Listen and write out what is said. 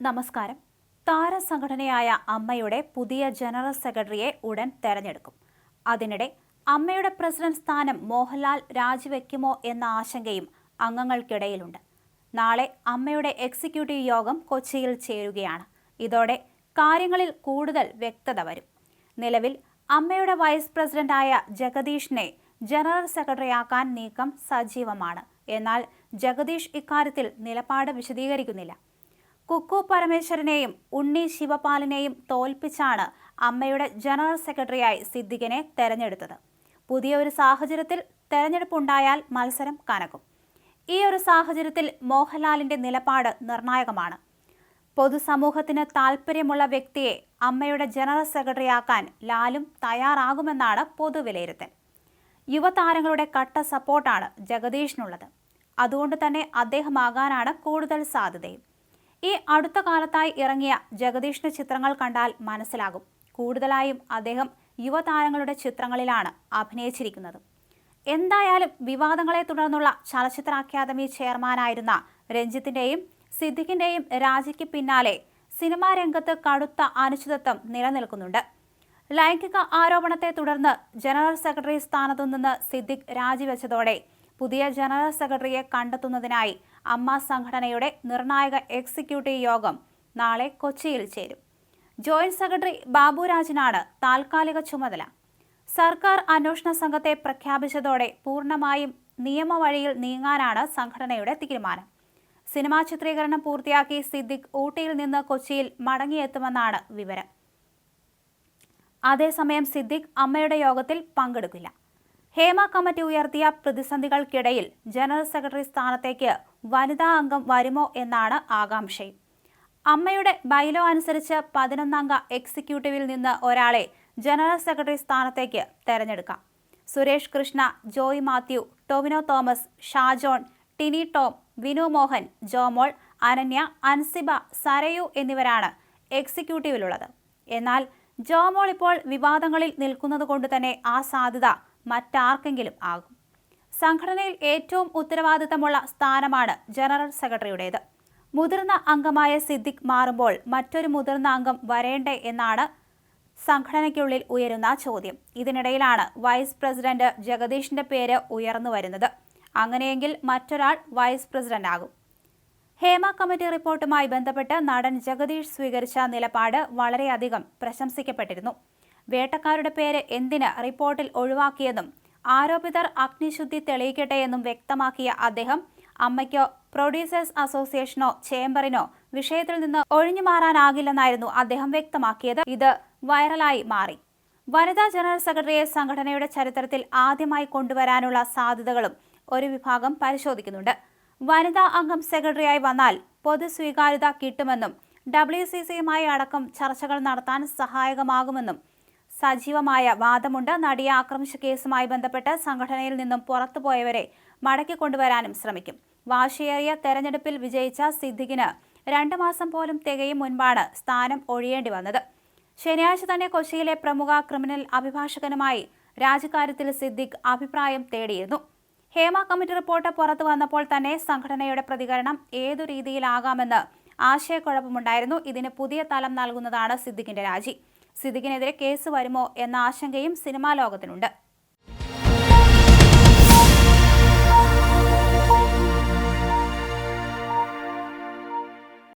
നമസ്കാരം. താരസംഘടനയായ അമ്മയുടെ പുതിയ ജനറൽ സെക്രട്ടറിയെ ഉടൻ തെരഞ്ഞെടുക്കും. അതിനിടെ അമ്മയുടെ പ്രസിഡന്റ് സ്ഥാനം മോഹൻലാൽ രാജിവെക്കുമോ എന്ന ആശങ്കയും അംഗങ്ങൾക്കിടയിലുണ്ട്. നാളെ അമ്മയുടെ എക്സിക്യൂട്ടീവ് യോഗം കൊച്ചിയിൽ ചേരുകയാണ്. ഇതോടെ കാര്യങ്ങളിൽ കൂടുതൽ വ്യക്തത വരും. നിലവിൽ അമ്മയുടെ വൈസ് പ്രസിഡന്റായ ജഗദീഷിനെ ജനറൽ സെക്രട്ടറിയാക്കാൻ നീക്കം സജീവമാണ്. എന്നാൽ ജഗദീഷ് ഇക്കാര്യത്തിൽ നിലപാട് വിശദീകരിക്കുന്നില്ല. കുക്കു പരമേശ്വരനെയും ഉണ്ണി ശിവപാലിനെയും തോൽപ്പിച്ചാണ് അമ്മയുടെ ജനറൽ സെക്രട്ടറിയായി സിദ്ദിഖിനെ തെരഞ്ഞെടുത്തത്. പുതിയ ഒരു സാഹചര്യത്തിൽ തെരഞ്ഞെടുപ്പുണ്ടായാൽ മത്സരം കനക്കും. ഈ ഒരു സാഹചര്യത്തിൽ മോഹൻലാലിന്റെ നിലപാട് നിർണായകമാണ്. പൊതുസമൂഹത്തിന് താൽപ്പര്യമുള്ള വ്യക്തിയെ അമ്മയുടെ ജനറൽ സെക്രട്ടറിയാക്കാൻ ലാലും തയ്യാറാകുമെന്നാണ് പൊതുവിലയിരുത്തൽ. യുവതാരങ്ങളുടെ കട്ട സപ്പോർട്ടാണ് ജഗദീഷിനുള്ളത്. അതുകൊണ്ട് തന്നെ അദ്ദേഹമാകാനാണ് കൂടുതൽ സാധ്യതയും. ഈ അടുത്ത കാലത്തായി ഇറങ്ങിയ ജഗദീഷിന്റെ ചിത്രങ്ങൾ കണ്ടാൽ മനസ്സിലാകും. കൂടുതലായും അദ്ദേഹം യുവതാരങ്ങളുടെ ചിത്രങ്ങളിലാണ് അഭിനയിച്ചിരിക്കുന്നത്. എന്തായാലും വിവാദങ്ങളെ തുടർന്നുള്ള ചലച്ചിത്ര അക്കാദമി ചെയർമാനായിരുന്ന രഞ്ജിത്തിന്റെയും സിദ്ദിഖിന്റെയും രാജിക്ക് പിന്നാലെ സിനിമാ രംഗത്ത് കടുത്ത അനിശ്ചിതത്വം നിലനിൽക്കുന്നുണ്ട്. ലൈംഗിക ആരോപണത്തെ തുടർന്ന് ജനറൽ സെക്രട്ടറി സ്ഥാനത്തു നിന്ന് സിദ്ദിഖ് രാജിവെച്ചതോടെ പുതിയ ജനറൽ സെക്രട്ടറിയെ കണ്ടെത്തുന്നതിനായി അമ്മ സംഘടനയുടെ നിർണായക എക്സിക്യൂട്ടീവ് യോഗം നാളെ കൊച്ചിയിൽ ചേരും. ജോയിന്റ് സെക്രട്ടറി ബാബുരാജിനാണ് താൽക്കാലിക ചുമതല. സർക്കാർ അന്വേഷണ സംഘത്തെ പ്രഖ്യാപിച്ചതോടെ പൂർണമായും നിയമവഴിയിൽ നീങ്ങാനാണ് സംഘടനയുടെ തീരുമാനം. സിനിമാ ചിത്രീകരണം പൂർത്തിയാക്കി സിദ്ദിഖ് ഊട്ടിയിൽ നിന്ന് കൊച്ചിയിൽ മടങ്ങിയെത്തുമെന്നാണ് വിവരം. അതേസമയം സിദ്ദിഖ് അമ്മയുടെ യോഗത്തിൽ പങ്കെടുക്കില്ല. ഹേമ കമ്മിറ്റി ഉയർത്തിയ പ്രതിസന്ധികൾക്കിടയിൽ ജനറൽ സെക്രട്ടറി സ്ഥാനത്തേക്ക് വനിതാ അംഗം വരുമോ എന്നാണ് ആകാംക്ഷയും. അമ്മയുടെ ബൈലോ അനുസരിച്ച് പതിനൊന്നംഗ എക്സിക്യൂട്ടീവിൽ നിന്ന് ഒരാളെ ജനറൽ സെക്രട്ടറി സ്ഥാനത്തേക്ക് തെരഞ്ഞെടുക്കാം. സുരേഷ് കൃഷ്ണ ജോയ് മാത്യു ടൊവിനോ തോമസ് ഷാജോൺ ടിനി ടോം വിനു മോഹൻ ജോമോൾ അനന്യ അൻസിബ സരയു എന്നിവരാണ് എക്സിക്യൂട്ടീവിലുള്ളത്. എന്നാൽ ജോമോൾ ഇപ്പോൾ വിവാദങ്ങളിൽ നിൽക്കുന്നത് കൊണ്ട് തന്നെ ആ സാധ്യത മറ്റാർക്കെങ്കിലും ആകും. സംഘടനയിൽ ഏറ്റവും ഉത്തരവാദിത്തമുള്ള സ്ഥാനമാണ് ജനറൽ സെക്രട്ടറിയുടേത്. മുതിർന്ന അംഗമായ സിദ്ദിഖ് മാറുമ്പോൾ മറ്റൊരു മുതിർന്ന അംഗം വരേണ്ടേ എന്നാണ് സംഘടനയ്ക്കുള്ളിൽ ഉയരുന്ന ചോദ്യം. ഇതിനിടയിലാണ് വൈസ് പ്രസിഡന്റ് ജഗദീഷിന്റെ പേര് ഉയർന്നു വരുന്നത്. അങ്ങനെയെങ്കിൽ മറ്റൊരാൾ വൈസ് പ്രസിഡന്റ് ആകും ഹേമ കമ്മിറ്റി റിപ്പോർട്ടുമായി ബന്ധപ്പെട്ട് നടൻ ജഗദീഷ് സ്വീകരിച്ച നിലപാട് വളരെയധികം പ്രശംസിക്കപ്പെട്ടിരുന്നു. വേട്ടക്കാരുടെ പേര് എന്തിന് റിപ്പോർട്ടിൽ ഒഴിവാക്കിയെന്നും ആരോപിതർ അഗ്നിശുദ്ധി തെളിയിക്കട്ടെ എന്നും വ്യക്തമാക്കിയ അദ്ദേഹം അമ്മയ്ക്കോ പ്രൊഡ്യൂസേഴ്സ് അസോസിയേഷനോ ചേംബറിനോ വിഷയത്തിൽ നിന്ന് ഒഴിഞ്ഞു മാറാനാകില്ലെന്നായിരുന്നു അദ്ദേഹം വ്യക്തമാക്കിയത്. ഇത് വൈറലായി മാറി. വനിതാ ജനറൽ സെക്രട്ടറിയെ സംഘടനയുടെ ചരിത്രത്തിൽ ആദ്യമായി കൊണ്ടുവരാനുള്ള സാധ്യതകളും ഒരു വിഭാഗം പരിശോധിക്കുന്നുണ്ട്. വനിതാ അംഗം സെക്രട്ടറിയായി വന്നാൽ പൊതു സ്വീകാര്യത കിട്ടുമെന്നും ഡബ്ല്യു സി സിയുമായി അടക്കം ചർച്ചകൾ നടത്താൻ സഹായകമാകുമെന്നും സജീവമായ വാദമുണ്ട്. നടിയെ ആക്രമിച്ച കേസുമായി ബന്ധപ്പെട്ട് സംഘടനയിൽ നിന്നും പുറത്തുപോയവരെ മടക്കി കൊണ്ടുവരാനും ശ്രമിക്കും. വാശിയേറിയ തെരഞ്ഞെടുപ്പിൽ വിജയിച്ച സിദ്ദിഖിന് രണ്ട് മാസം പോലും തികയും മുൻപാണ് സ്ഥാനം ഒഴിയേണ്ടി വന്നത്. ശനിയാഴ്ച തന്നെ കൊച്ചിയിലെ പ്രമുഖ ക്രിമിനൽ അഭിഭാഷകനുമായി രാജിക്കാര്യത്തിൽ സിദ്ദിഖ് അഭിപ്രായം തേടിയിരുന്നു. ഹേമ കമ്മിറ്റി റിപ്പോർട്ട് പുറത്തു വന്നപ്പോൾ തന്നെ സംഘടനയുടെ പ്രതികരണം ഏതു രീതിയിലാകാമെന്ന് ആശയക്കുഴപ്പമുണ്ടായിരുന്നു. ഇതിന് പുതിയ തലം നൽകുന്നതാണ് സിദ്ദിഖിന്റെ രാജി. സിദ്ദിഖിനെതിരെ കേസ് വരുമോ എന്ന ആശങ്കയും സിനിമാ ലോകത്തിനുണ്ട്.